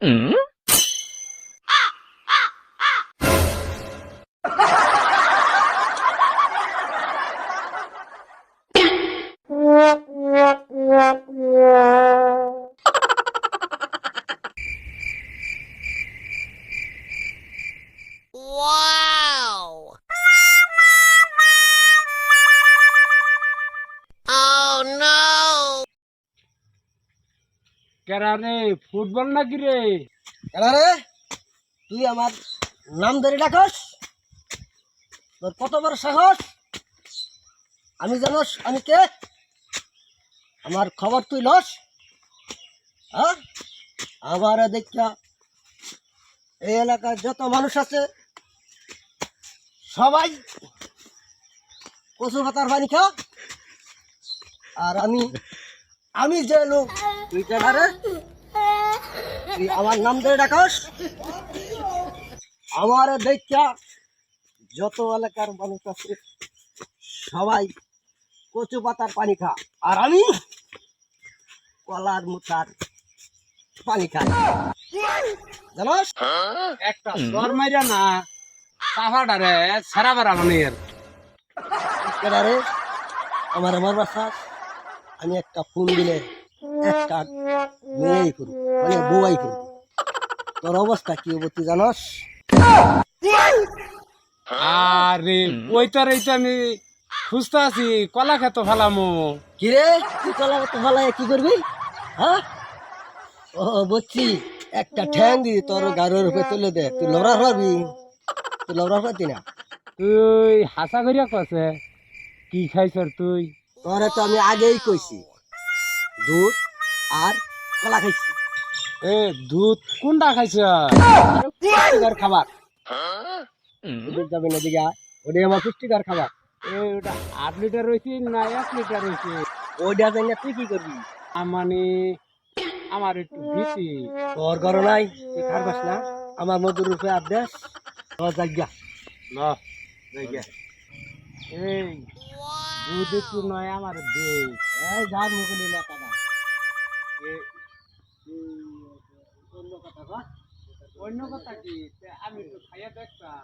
嗯？কেরা রে ফুটবল নাকি রে? কেনা রে? তুই আমার নাম ধরে ডাকস? তোর কত বড় সাহস? আমি জানোস আমি কে? আমার খবর তুই লস? হ্যাঁ? আমার দেখা এই এলাকার যত মানুষ আছে, সবাই কচু পাতার পানি খা আর আমি আমি যে লোক আমার নাম ধরে ডাকস? আমার দেখা যত এলাকার মানুষ আছে, সবাই কচু পাতার পানি খা। আর আমি কলার মুথার পানি খাই। জানোস? একটা দর মাইরা না চাফাটা রে সারা বেড়া মানে এর আমার আমার বাসা আমি একটা ফোন দিলে একটা মেয়েই করু মানে বউয়াই তোর অবস্থা কি হব তুই জানস? আরে ওই তো এই তো আমি সুস্থ আছি কলা খেত ফেলামো কিরে তুই কলা তো ভালো কি করবি? হ্যাঁ? ও বুঝছি একটা ঠ্যাং দিবি তোর গাড়ির উপরে তুলে দে তুই লড়া হবি। তুই লড়া হতি না? তুই হাসা করিয়া কছে কি খাইছ তুই? তোরে তো আমি আগেই কইছি। দুধ আর কলা খাইছি। এ দুধ কোনটা খাইছ? পুষ্টিকর খাবার। দুধ যাবে না দিঘা। ওটাই আমার পুষ্টিকর খাবার। ওটা আট লিটার রয়েছে না এক লিটার রয়েছে ওইটা জানি তুই কি করবি? মানে আমার একটু বেশি। তোর ঘর নাই? তুই খারবাস না? আমার মধুর রূপে আদেশ জায়গা না জায়গা এই দুধ একটু নয় আমার দে এই যা মুগুলি মাথাটা এ- অন্য কথা কি? আমি তো খাইয়া দেখতাম।